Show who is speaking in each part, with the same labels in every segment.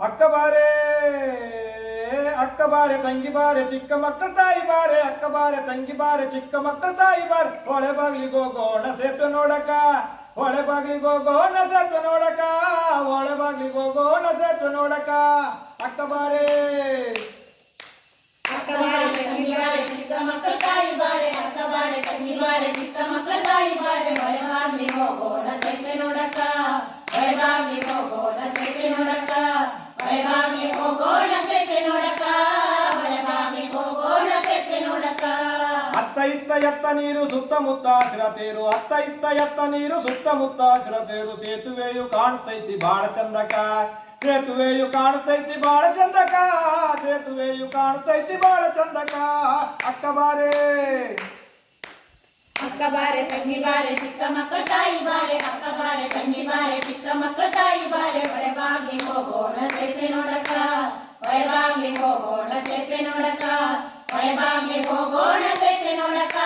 Speaker 1: ಅಕ್ಕ ಬಾರೆ ಅಕ್ಕ ಬಾರೆ, ತಂಗಿ ಬಾರೆ, ಚಿಕ್ಕ ಮಕ್ಕಳ ತಾಯಿ ಬಾರೆ, ಅಕ್ಕ ಬಾರೆ, ತಂಗಿ ಬಾರೆ, ಚಿಕ್ಕ ಮಕ್ಕಳ ತಾಯಿ ಬಾರೆ. ಹೊಳೆ ಬಾಗ್ಲಿಗೆ ಹೋಗೋಣ ಸೇತುವೆ ನೋಡಕ ಹೊಳೆ ಬಾಗ್ಲಿಗೆ ಹೋಗೋಣ ಸೇತುವೆ ನೋಡಕ ಹೊಳೆ ಬಾಗ್ಲಿಗೆ ಹೋಗೋಣ ಸೇತು ನೋಡಕ ಅಕ್ಕ ಬಾರೆ
Speaker 2: ಅಕ್ಕ ಬಾರೆ ತಂಗಿ ಬಾರೆ ಚಿಕ್ಕ ಮಕ್ಕಳ ತಾಯಿ ಬಾರೆ ಅಕ್ಕ ಬಾರೆ ತಂಗಿ ಬಾರೆ ಚಿಕ್ಕ ಮಕ್ಕಳ ತಾಯಿ ಬಾರೆ ಹೊಳೆ ಬಾಗ್ಲಿ ಹೋಗೋಣ ಸೇತುವೆ ನೋಡಕ್ಕ ಹೊಳೆ ಬಾಗ್ಲಿ ಹೋಗೋಣ ಸೇತುವೆ ನೋಡಕ್ಕ ಹೊಳೆ ಬಾಗ್ಲಿ ಹೋಗೋಣ ಸೇತುವೆ ನೋಡಕ್ಕ ಹೊಳೆ ಬಾಗ್ಲಿ ಹೋಗೋಣ ಸೇತುವೆ ನೋಡಕ್ಕ
Speaker 1: ಅತ್ತ ಇತ್ತ ಎತ್ತ ನೀರು ಸುತ್ತಮುತ್ತ ಹಸಿರತೇರು ಅತ್ತ ಇತ್ತ ಎತ್ತ ನೀರು ಸುತ್ತಮುತ್ತ ಹಸಿರತೇರು ಸೇತುವೆಯು ಕಾಣ್ತೈತಿ ಬಾಳ ಚಂದಕ, ಸೇತುವೆಯು ಕಾಣ್ತೈತಿ ಬಾಳ ಚಂದಕ, ಸೇತುವೆಯು ಕಾಣ್ತೈತಿ ಬಾಳ ಚಂದಕ. ಅಕ್ಕ ಬಾರೆ.
Speaker 2: ಅಕ್ಕ ಬಾರೆ, ತಂಗಿ ಬಾರೆ, ಚಿಕ್ಕ ಮಕ್ಕಳ ತಾಯಿ ಬಾರೆ. ಅಕ್ಕ ಬಾರೆ, ತಂಗಿ ಬಾರೆ, ಚಿಕ್ಕ ಮಕ್ಕಳ ತಾಯಿ ಬಾರೆ. ಹೊಳೆ ಬಾಗಿ ಹೋಗೋಣ, ಸೇತುವೆ ನೋಡಕ ಹೊಳೆ ಬಾಗಿ ಹೋಗೋಣ, ಸೇತುವೆ ನೋಡಕ್ಕ. ಹೊಳೆ ಬಾಗ್ಲಿ ಹೋಗೋಣ ನೋಡಕ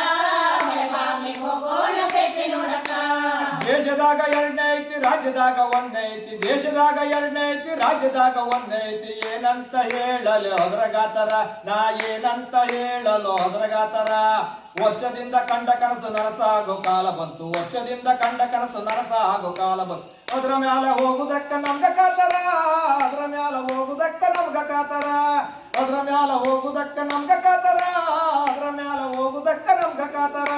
Speaker 2: ಹೊಳೆಬಾಗ್ಲಿ ಹೋಗೋಣ ನೋಡಕ್ಕ.
Speaker 1: ದೇಶದಾಗ ಎರಡನೇ ಐತಿ, ರಾಜ್ಯದಾಗ ಒಂದೇ ಐತಿ, ದೇಶದಾಗ ಎರಡನೇ ಐತಿ, ರಾಜ್ಯದಾಗ ಒಂದೇ ಐತಿ. ಏನಂತ ಹೇಳಲು ಹೊದ್ರಗಾತರ? ನಾ ಏನಂತ ಹೇಳಲು ಹೊದ್ರಗಾತರ? ವರ್ಷದಿಂದ ಕಂಡ ಕನಸು ನರಸಾಗೋ ಕಾಲ ಬಂತು. ವರ್ಷದಿಂದ ಕಂಡ ಕನಸು ಆಗೋ ಕಾಲ ಬಂತು. ಅದರ ಮ್ಯಾಲ ಹೋಗುದಕ್ಕ ನಮ್ಗ ಕಾತರ ಅದ್ರ ಮ್ಯಾಲ ಹೋಗುದಕ್ಕ ನಮ್ಗ ಕಾತರ ಅದ್ರ ಮ್ಯಾಲ ಹೋಗುದಕ್ಕ ನಮ್ಗ ಕಾತರ ಅದ್ರ ಮ್ಯಾಲ ಹೋಗುದಕ್ಕ ನಮ್ಗ ಕಾತರ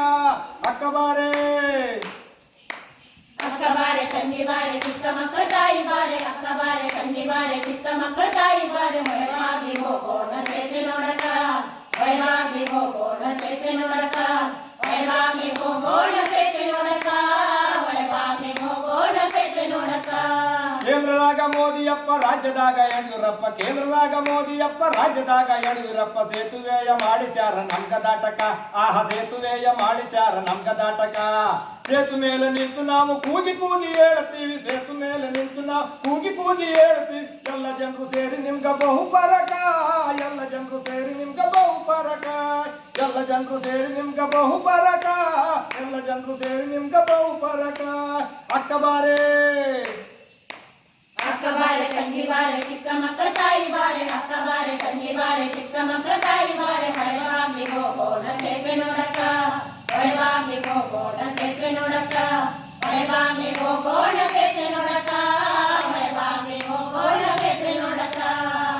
Speaker 1: ಅಕ್ಕ ಬಾರೇ
Speaker 2: ಅಕ್ಕ ಬಾರೆ ತಂಗಿ ಬಾರೆ ಚಿಕ್ಕ ಮಕ್ಕಳ ತಾಯಿ ಬಾರೆ ಅಕ್ಕ ಬಾರೆ ತಂಗಿ ಬಾರೆ ಚಿಕ್ಕ ಮಕ್ಕಳ ತಾಯಿ ಬಾರೆ ಹೊಳೆ ಬಾಗ್ಲಿ ಹೋಗೋಣ ಸೇತುವೆ ನೋಡಕ್ಕ ಹೊಳೆ ಬಾಗ್ಲಿ ಹೋಗೋಣ ಸೇತುವೆ ನೋಡಕ್ಕ ಹೊಳೆ ಬಾಗ್ಲಿ ಹೋಗೋಣ ಸೇತುವೆ ನೋಡಕ್ಕ ಹೊಳೆ ಬಾಗ್ಲಿ ಹೋಗೋಣ ಸೇತುವೆ ನೋಡಕ್ಕ
Speaker 1: ಕೇಂದ್ರದಾಗ ಮೋದಿಯಪ್ಪ, ರಾಜ್ಯದಾಗ ಯಡಿಯೂರಪ್ಪ, ಕೇಂದ್ರದಾಗ ಮೋದಿಯಪ್ಪ, ರಾಜ್ಯದಾಗ ಯಡಿಯೂರಪ್ಪ ಸೇತುವೆಯ ಮಾಡಿಸ್ಯಾರ ನಮ್ಗ ದಾಟಕ ಆಹ, ಸೇತುವೆಯ ಮಾಡಿಸ್ಯಾರ ನಮ್ಗ ದಾಟಕ ಸೇತು ಮೇಲೆ ನಿಂತು ನಾವು ಕೂಗಿ ಕೂಗಿ ಹೇಳ್ತೀವಿ ಸೇತು ಮೇಲೆ ನಿಂತು ನಾವು ಕೂಗಿ ಕೂಗಿ ಹೇಳ್ತೀವಿ ಎಲ್ಲ ಜನರು ಸೇರಿ ನಿಮ್ಗ ಬಹುಪರಕ, ಎಲ್ಲ ಜನರು ಸೇರಿ ನಿಮ್ಗ ಬಹುಪರಕ, ಎಲ್ಲ ಜನರು ಸೇರಿ ನಿಮ್ಗ ಬಹುಪರಕ, ಎಲ್ಲ ಜನರು ಸೇರಿ ನಿಮ್ಗ ಬಹುಪರಕ. ಅಕ್ಕ ಬಾರೇ
Speaker 2: ಅಕ್ಕ ಬಾರೆ ತಂಗಿ ಬಾರೆ ಚಿಕ್ಕ ಮಕ್ಕಳ ತಾಯಿ ಬಾರೆ ಅಕ್ಕ ಬಾರೆ ತಂಗಿ ಬಾರೆ ಚಿಕ್ಕ ಮಕ್ಕಳ ತಾಯಿ ಬಾರೆ ಹೊಳೆ ಬಾಗ್ಲಿ ಹೋಗೋಣ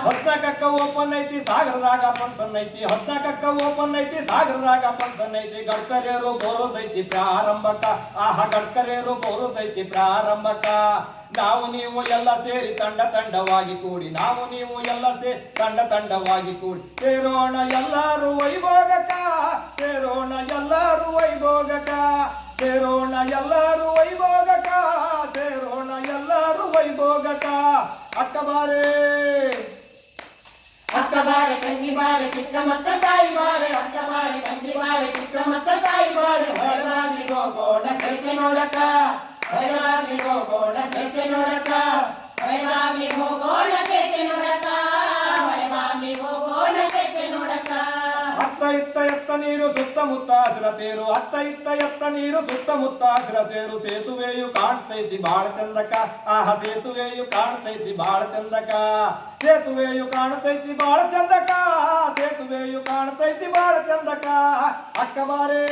Speaker 1: ಹದ್ನಾಲ್ಕಕ್ಕ ಓಪನ್ ಐತಿ, ಸಾಗರದಾಗ ಫಂಕ್ಷನ್ ಐತಿ. ಹದ್ನಾಲ್ಕಕ್ಕ ಓಪನ್ ಐತಿ, ಸಾಗರದಾಗ ಫಂಕ್ಷನ್ ಐತಿ. ಗಡ್ಕರಿಯರು ಬೋರೋದೈತಿ ಪ್ರಾರಂಭಕ. ಆಹ, ಗಡ್ಕರಿಯರು ಬೋರೋದೈತಿ ಪ್ರಾರಂಭಕ. ನಾವು ನೀವು ಎಲ್ಲ ಸೇರಿ ತಂಡ ತಂಡವಾಗಿ ಕೂಡಿ, ನಾವು ನೀವು ಎಲ್ಲ ಸೇರಿ ತಂಡ ತಂಡವಾಗಿ ಕೂಡಿ. ಸೇರೋಣ ಎಲ್ಲರೂ ವೈಭೋಗಕ. ಸೇರೋಣ ಎಲ್ಲರೂ ವೈಭೋಗಕ. ಸೇರೋಣ ಎಲ್ಲರೂ ವೈಭೋಗಕ. ಸೇರೋಣ ಎಲ್ಲರೂ ವೈಭೋಗಕ. ಅಕ್ಕ ಬಾರೇ.
Speaker 2: ಅಕ್ಕ ಬಾರೆ, ತಂಗಿ ಬಾರೆ, ಚಿಕ್ಕ ಮಕ್ಕಳ ತಾಯಿ ಬಾರೆ ಅಕ್ಕ ಬಾರೆ, ತಂಗಿ ಬಾರೆ, ಚಿಕ್ಕ ಮಕ್ಕಳ ತಾಯಿ ಬಾರೆ ಹೊಳೆ ಬಾಗ್ಲಿ ಹೋಗೋಣ ಸೈಕೆ ನೋಡಕ್ಕ ಹೊಳೆ ಬಾಗ್ಲಿ ಹೋಗೋಣ ಸೈಕೆ ನೋಡಕ್ಕ ಹೊಳೆ ಬಾಗ್ಲಿ ಹೋಗೋಣ ಸೈಕೆ ನೋಡಕ್ಕ ಹೊಳೆ ಬಾಗ್ಲಿ ಹೋಗೋಣ ಸೇತುವೆ ನೋಡಕ್ಕ
Speaker 1: ಅತ್ತ ಇತ್ತ ಎತ್ತ ನೀರು ಸುತ್ತಮುತ್ತ ಹಸಿರತೇರು ಅತ್ತ ಇತ್ತ ಎತ್ತ ನೀರು ಸುತ್ತಮುತ್ತ ಹಸಿರತೇರು ಸೇತುವೆಯು ಕಾಣ್ತೈತಿ ಬಾಳ ಚಂದಕ. ಆಹ ಸೇತುವೆಯು ಕಾಣ್ತೈತಿ ಬಾಳ ಚಂದಕ. ಸೇತುವೆಯು ಕಾಣ್ತೈತಿ ಬಾಳ ಚಂದಕ. ಸೇತುವೆಯು ಕಾಣ್ತೈತಿ ಬಾಳ ಚಂದಕ. ಅಕ್ಕ ಬಾರೇ.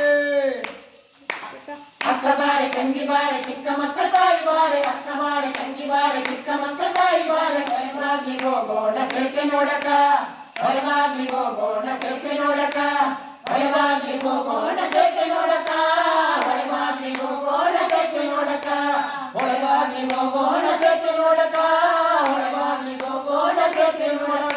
Speaker 2: ಅಕ್ಕ ಬಾರೆ ತಂಗಿ ಬಾರೆ ಚಿಕ್ಕ ಮಕ್ಕಳ ತಾಯಿ ಬಾರೆ. ಅಕ್ಕ ಬಾರೆ ತಂಗಿ ಬಾರೆ ಚಿಕ್ಕ ಮಕ್ಕಳ ತಾಯಿ ಬಾರೆ. ಹೋಗೋಣ ಸೇತುವೆ ನೋಡಕ್ಕ ಹೊಳೆ ಬಾಗ್ಲಿ ಹೋಗೋಣ ಸೇತುವೆ ನೋಡಕ್ಕ. ಹೊಳೆ ಬಾಗ್ಲಿ ಹೋಗೋಣ ಸೇತುವೆ ನೋಡಕ್ಕ. ಹೊಳೆ ಬಾಗ್ಲಿ ಹೋಗೋಣ ಸೇತುವೆ ನೋಡಕ್ಕ. ಹೊಳೆ ಬಾಗ್ಲಿ ಹೋಗೋಣ ಸೇತುವೆ ನೋಡಕ್ಕ. ಹೊಳೆ ಬಾಗ್ಲಿ ಹೋಗೋಣ ಸೇತುವೆ ನೋಡಕ್ಕ.